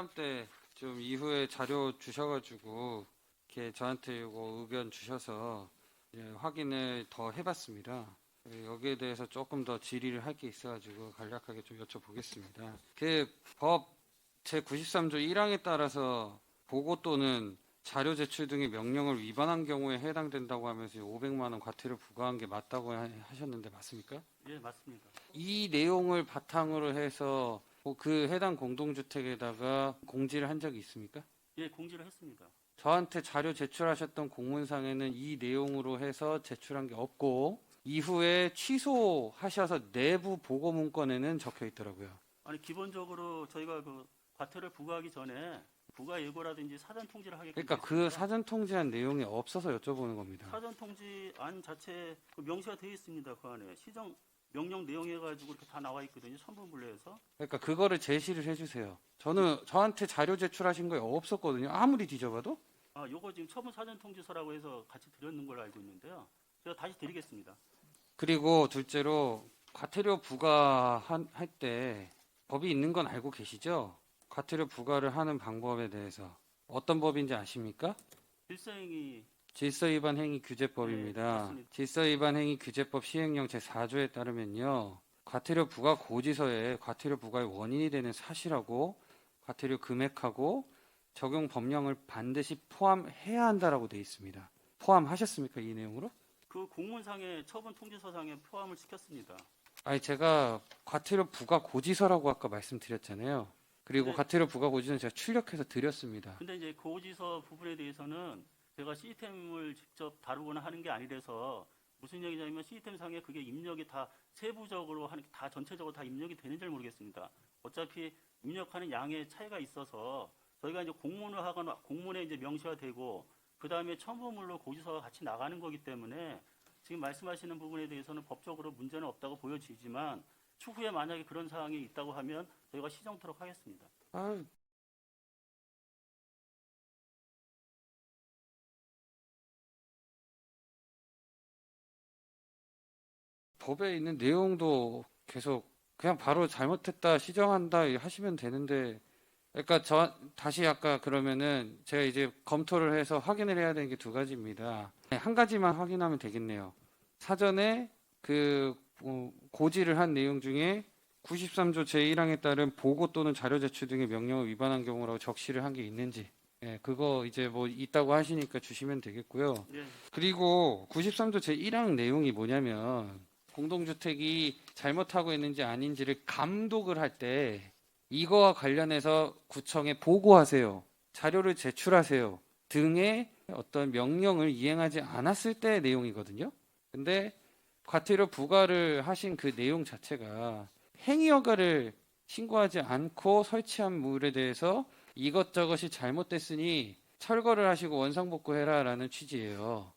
실감 때좀 이후에 자료 주셔가지고 이렇게 저한테 이거 의견 주셔서 확인을 더 해봤습니다. 예, 여기에 대해서 조금 더 질의를 할 게 있어가지고 간략하게 좀 여쭤보겠습니다. 그 법 제 93조 1항에 따라서 보고 또는 자료 제출 등의 명령을 위반한 경우에 해당된다고 하면서 500만 원 과태료 부과한 게 맞다고 하- 하셨는데 맞습니까? 예, 맞습니다. 이 내용을 바탕으로 해서 뭐 그 해당 공동주택에다가 공지를 한 적이 있습니까? 예, 공지를 했습니다. 저한테 자료 제출하셨던 공문상에는 이 내용으로 해서 제출한 게 없고 이후에 취소하셔서 내부 보고 문건에는 적혀 있더라고요. 아니 기본적으로 저희가 그 과태료 부과하기 전에 부과 예고라든지 사전 통지를 하게끔 그러니까 돼 그. 사전 통지한 내용이 없어서 여쭤보는 겁니다. 사전 통지 안 자체 그 명시가 되어 있습니다. 그 안에 시정 명령 내용 해가지고 이렇게 다 나와 있거든요. 선분분류해서 그러니까 그거를 제시를 해주세요. 저는 저한테 자료 제출하신 거 없었거든요. 아무리 뒤져봐도. 아 요거 지금 처분 사전 통지서라고 해서 같이 드렸는 걸로 알고 있는데요. 제가 다시 드리겠습니다. 그리고 둘째로 과태료 부과할 때 법이 있는 건 알고 계시죠? 과태료 부과를 하는 방법에 대해서 어떤 법인지 아십니까? 일사행위 질서 위반 행위 규제법입니다. 네. 질서 위반 행위 규제법 시행령 제4조에 따르면요. 과태료 부과 고지서에 과태료 부과의 원인이 되는 사실하고 과태료 금액하고 적용 법령을 반드시 포함해야 한다라고 되어 있습니다. 포함하셨습니까? 이 내용으로? 그 공문상에 처분 통지서상에 포함을 시켰습니다. 아니 제가 과태료 부과 고지서라고 아까 말씀드렸잖아요. 그리고 네. 과태료 부과 고지서는 제가 출력해서 드렸습니다. 근데 이제 고지서 부분에 대해서는 제가 시스템을 직접 다루거나 하는 게 아니라서 무슨 얘기냐면 시스템 상에 그게 입력이 다 세부적으로 하는 다 전체적으로 다 입력이 되는지 를 모르겠습니다. 어차피 입력하는 양의 차이가 있어서 저희가 이제 공문을 하거나 공문에 이제 명시가 되고 그 다음에 첨부물로 고지서가 같이 나가는 거기 때문에 지금 말씀하시는 부분에 대해서는 법적으로 문제는 없다고 보여지지만 추후에 만약에 그런 사항이 있다고 하면 저희가 시정토록 하겠습니다. 아, 법에 있는 내용도 계속 그냥 바로 잘못했다 시정한다 하시면 되는데 그러니까 저 다시 아까 그러면은 제가 이제 검토를 해서 확인을 해야 되는 게 두 가지입니다. 네, 한 가지만 확인하면 되겠네요. 사전에 그 어, 고지를 한 내용 중에 93조 제1항에 따른 보고 또는 자료 제출 등의 명령을 위반한 경우라고 적시를 한 게 있는지 예, 그거 이제 뭐 있다고 하시니까 주시면 되겠고요. 예. 그리고 93조 제1항 내용이 뭐냐면 공동주택이 잘못하고 있는지 아닌지를 감독을 할 때 이거와 관련해서 구청에 보고하세요. 자료를 제출하세요. 등의 어떤 명령을 이행하지 않았을 때의 내용이거든요. 근데 과태료 부과를 하신 그 내용 자체가 행위 허가를 신고하지 않고 설치한 물에 대해서 이것저것이 잘못됐으니 철거를 하시고 원상복구해라라는 취지예요.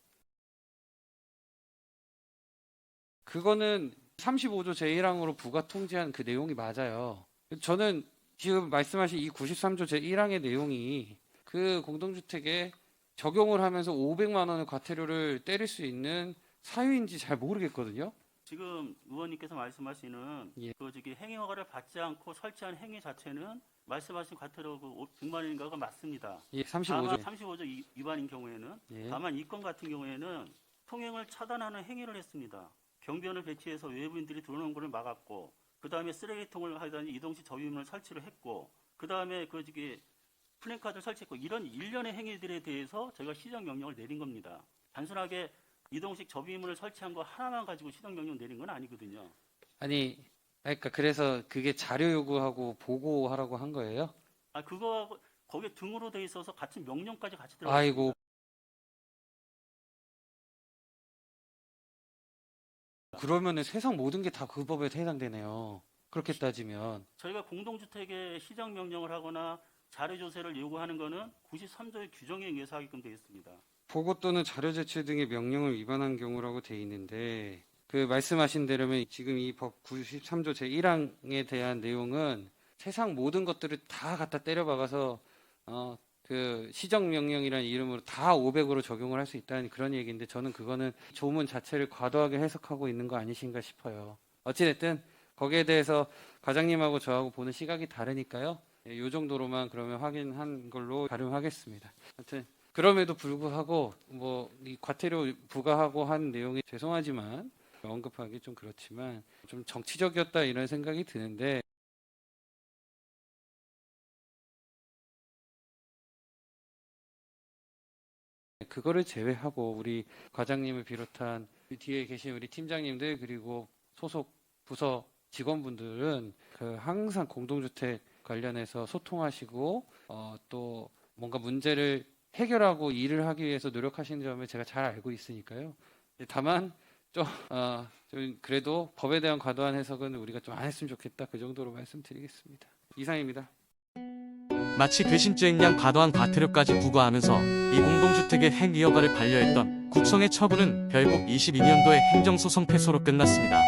그거는 35조 제1항으로 부가 통지한 그 내용이 맞아요. 저는 지금 말씀하신 이 93조 제1항의 내용이 그 공동주택에 적용을 하면서 500만 원의 과태료를 때릴 수 있는 사유인지 잘 모르겠거든요. 지금 의원님께서 말씀하시는 예. 그 저기 행위 허가를 받지 않고 설치한 행위 자체는 말씀하신 과태료 그 100만 원인가가 맞습니다. 예, 다만 35조. 35조 이- 위반인 경우에는 예. 다만 이 건 같은 경우에는 통행을 차단하는 행위를 했습니다. 경비원을 배치해서 외부인들이 들어오는 것을 막았고 그 다음에 쓰레기통을 하더니 이동식 저비문을 설치를 했고 그 다음에 그 저기 플랜카드를 설치했고 이런 일련의 행위들에 대해서 저희가 시정 명령을 내린 겁니다. 단순하게 이동식 저비문을 설치한 거 하나만 가지고 시정 명령 내린 건 아니거든요. 아니, 그러니까 그래서 그게 자료 요구하고 보고하라고 한 거예요? 아 그거 거기에 등으로 돼 있어서 같은 명령까지 같이 들어가. 아이고. 그러면은 세상 모든 게 다 그 법에 해당되네요. 그렇게 따지면. 저희가 공동주택에 시정 명령을 하거나 자료 조세를 요구하는 거는 93조의 규정에 의해서 하게끔 되어 있습니다. 보고 또는 자료 제출 등의 명령을 위반한 경우라고 돼 있는데 그 말씀하신 대로면 지금 이 법 93조 제1항에 대한 내용은 세상 모든 것들을 다 갖다 때려 박아서 어 그 시정 명령이라는 이름으로 다 500으로 적용을 할 수 있다는 그런 얘기인데 저는 그거는 조문 자체를 과도하게 해석하고 있는 거 아니신가 싶어요. 어찌 됐든 거기에 대해서 과장님하고 저하고 보는 시각이 다르니까요. 예, 요 정도로만 그러면 확인한 걸로 가름하겠습니다. 하여튼 그럼에도 불구하고 뭐 이 과태료 부과하고 한 내용이 죄송하지만 언급하기 좀 그렇지만 좀 정치적이었다 이런 생각이 드는데 그거를 제외하고 우리 과장님을 비롯한 뒤에 계신 우리 팀장님들 그리고 소속 부서 직원분들은 그 항상 공동주택 관련해서 소통하시고 어, 또 뭔가 문제를 해결하고 일을 하기 위해서 노력하시는 점을 제가 잘 알고 있으니까요. 다만 좀, 어, 좀 그래도 법에 대한 과도한 해석은 우리가 좀 안 했으면 좋겠다 그 정도로 말씀드리겠습니다. 이상입니다. 마치 괘씸죄인 양 과도한 과태료까지 부과하면서 이 공동주택의 행위허가를 반려했던 국성의 처분은 결국 22년도에 행정소송 패소로 끝났습니다.